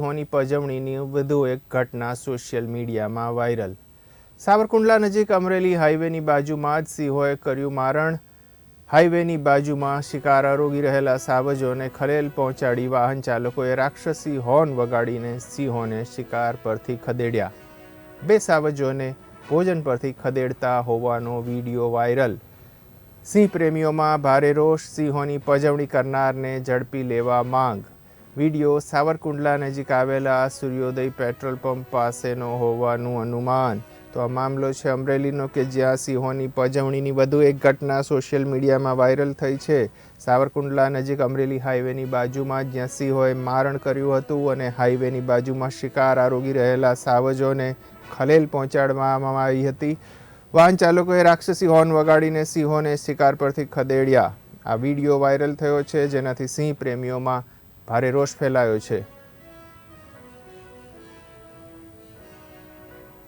સિંહોની પજવણીની વધુ એક ઘટના સોશિયલ મીડિયામાં વાયરલ. સાવરકુંડલા નજીક અમરેલી હાઈવેની બાજુમાં જ સિંહોએ કર્યું મારણ. હાઈવેની બાજુમાં શિકાર આરોગી રહેલા સાવજોને ખલેલ પહોંચાડી વાહન ચાલકોએ રાક્ષસી હોર્ન વગાડીને સિંહોને શિકાર પરથી ખદેડ્યા. બે સાવજોને ભોજન પરથી ખદેડતા હોવાનો વીડિયો વાયરલ. સિંહ પ્રેમીઓમાં ભારે રોષ, સિંહોની પજવણી કરનારને ઝડપી લેવા માંગ. વીડિયો સાવરકુંડલા નજીક આવેલા સૂર્યોદય પેટ્રોલ પંપ પાસેનો હોવાનું અનુમાન. તો આ મામલો છે અમરેલીનો કે જ્યાં સિંહોની પજવણીની વધુ એક ઘટના સોશિયલ મીડિયામાં વાયરલ થઈ છે. સાવરકુંડલા નજીક અમરેલી હાઈવેની બાજુમાં જ્યાં સિંહોએ મારણ કર્યું હતું અને હાઈવેની બાજુમાં શિકાર આરોગી રહેલા સાવજોને ખલેલ પહોંચાડવામાં આવી હતી. વાહન ચાલકોએ રાક્ષસી હોર્ન વગાડીને સિંહોને શિકાર પરથી ખદેડ્યા. આ વીડિયો વાયરલ થયો છે જેનાથી સિંહ પ્રેમીઓમાં ભારે રોષ ફેલાયો છે.